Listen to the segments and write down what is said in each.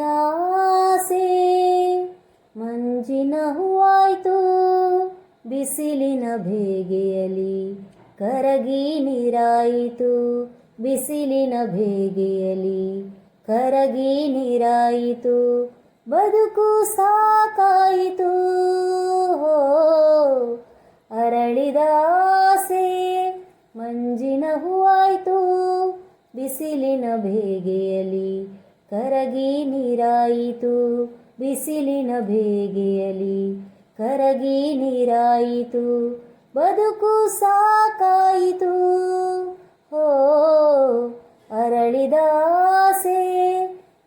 ಆಸೆ ಮಂಜಿನ ಹೂವಾಯ್ತು, ಬಿಸಿಲಿನ ಬೇಗೆಯಲಿ ಕರಗಿ ನೀರಾಯಿತು. ಬಿಸಿಲಿನ ಬೇಗೆಯಲಿ ಕರಗಿ ನೀರಾಯಿತು. ಬದುಕು ಸಾಕಾಯಿತು. ಹೋ ಅರಳಿದ ಆಸೆ ಮಂಜಿನ ಹೂವಾಯ್ತು, ಬಿಸಿಲಿನ ಬೇಗೆಯಲಿ ಕರಗಿ ನೀರಾಯಿತು, ಬಿಸಿಲಿನ ಬೇಗೆಯಲಿ ಕರಗಿ ನೀರಾಯಿತು, ಬದುಕು ಸಾಕಾಯಿತು. ಹೋ ಅರಳಿದಾಸೆ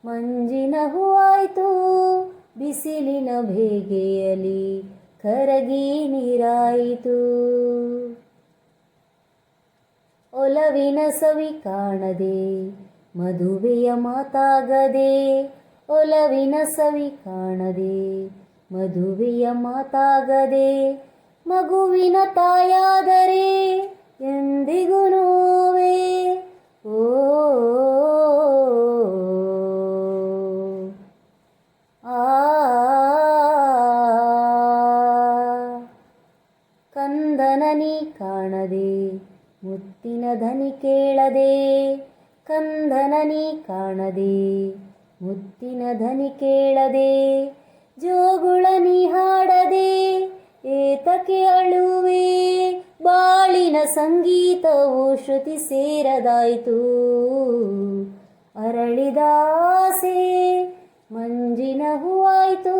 ಮಂಜಿನ ಹೂವಾಯ್ತು, ಬಿಸಿಲಿನ ಬೇಗೆಯಲಿ ಕರಗಿ ನೀರಾಯಿತು. ಒಲವಿನ ಸವಿ ಕಾಣದೆ ಮದುವೆಯ ಮಾತಾಗದೆ ಒಲವಿನ ಸವಿ ಕಾಣದೆ ಮದುವೆಯ ಮಾತಾಗದೆ ಮಗುವಿನ ತಾಯಾದರೆ ಎಂದಿಗೂ ನೋವೇ ಓ ಆ ಕಂದನ ನೀ ಕಾಣದೆ ಮುತ್ತಿನ ಧನಿ ಕೇಳದೆ ಕಂದನ ನೀ ಕಾಣದೆ, ಮುತ್ತಿನ ಧನಿ ಕೇಳದೆ, ಜೋಗುಳ ನೀ ಹಾಡದೆ, ಏತಕ್ಕೆ ಅಳುವೆ? ಬಾಳಿನ ಸಂಗೀತವು ಶ್ರುತಿ ಸೇರದಾಯಿತು. ಅರಳಿದಾಸೆ, ಮಂಜಿನ ಹೂವಾಯ್ತು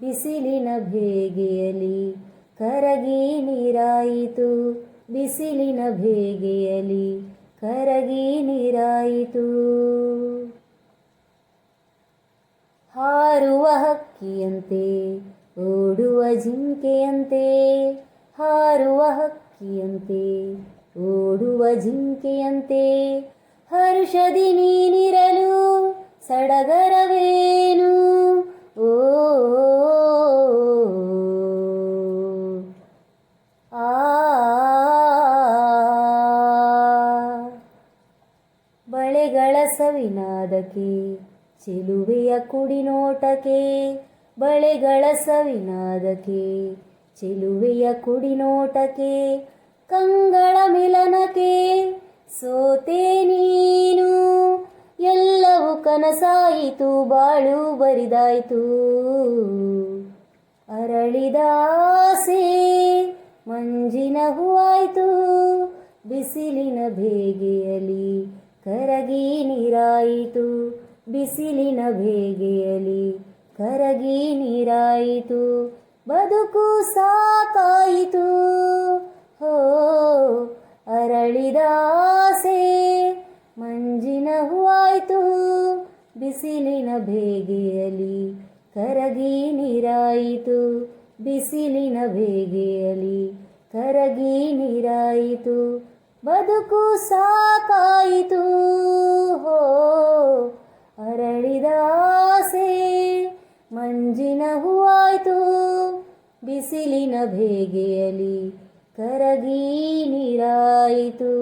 ಬಿಸಿಲಿನ ಬೇಗೆಯಲಿ ಕರಗಿ ನೀರಾಯಿತು. ಬಿಸಿಲಿನ ಬೇಗೆಯಲಿ ಕರಗಿ ನೀರಾಯಿತು. ಹಾರುವ ಹಕ್ಕಿಯಂತೆ ಓಡುವ ಜಿಂಕೆಯಂತೆ ಹಾರುವ ಹಕ್ಕಿಯಂತೆ ಓಡುವ ಜಿಂಕೆಯಂತೆ ಹರುಷದಿ ನೀನಿರಲು ಸಡಗರವೇನು? ಬಳೆಗಳ ಸವಿನಾದಕ್ಕೆ, ಚೆಲುವೆಯ ಕುಡಿನೋಟಕ್ಕೆ, ಬಳೆಗಳ ಸವಿನಾದಕ್ಕೆ, ಚೆಲುವೆಯ ಕುಡಿನೋಟಕ್ಕೆ, ಕಂಗಳ ಮಿಲನಕ್ಕೆ, ಸೋತೆ ನೀನು, ಎಲ್ಲವೂ ಕನಸಾಯಿತು, ಬಾಳು ಬರಿದಾಯಿತು. ಅರಳಿದಾಸೆ ಮಂಜಿನ ಹೂವಾಯ್ತು ಬಿಸಿಲಿನ ಬೇಗೆಯಲಿ ಕರಗಿ ನೀರಾಯಿತು, ಬಿಸಿಲಿನ ಬೇಗೆಯಲಿ ಕರಗಿ ನೀರಾಯಿತು, ಬದುಕು ಸಾಕಾಯಿತು. ಹೋ, ಅರಳಿದ ಆಸೆ ಮಂಜಿನ ಹೂವಾಯಿತು, ಬಿಸಿಲಿನ ಬೇಗೆಯಲಿ ಕರಗಿ ನೀರಾಯಿತು, ಬಿಸಿಲಿನ ಬೇಗೆಯಲಿ ಕರಗಿ ನೀರಾಯಿತು. ಬದುಕು ಸಾಕಾಯಿತು. ಹೋ ಅರಳಿದ ಆಸೆ ಮಂಜಿನ ಹೂವಾಯಿತು. ಬಿಸಿಲಿನ ಬೇಗೆಯಲ್ಲಿ ಕರಗಿ ನೀರಾಯಿತು.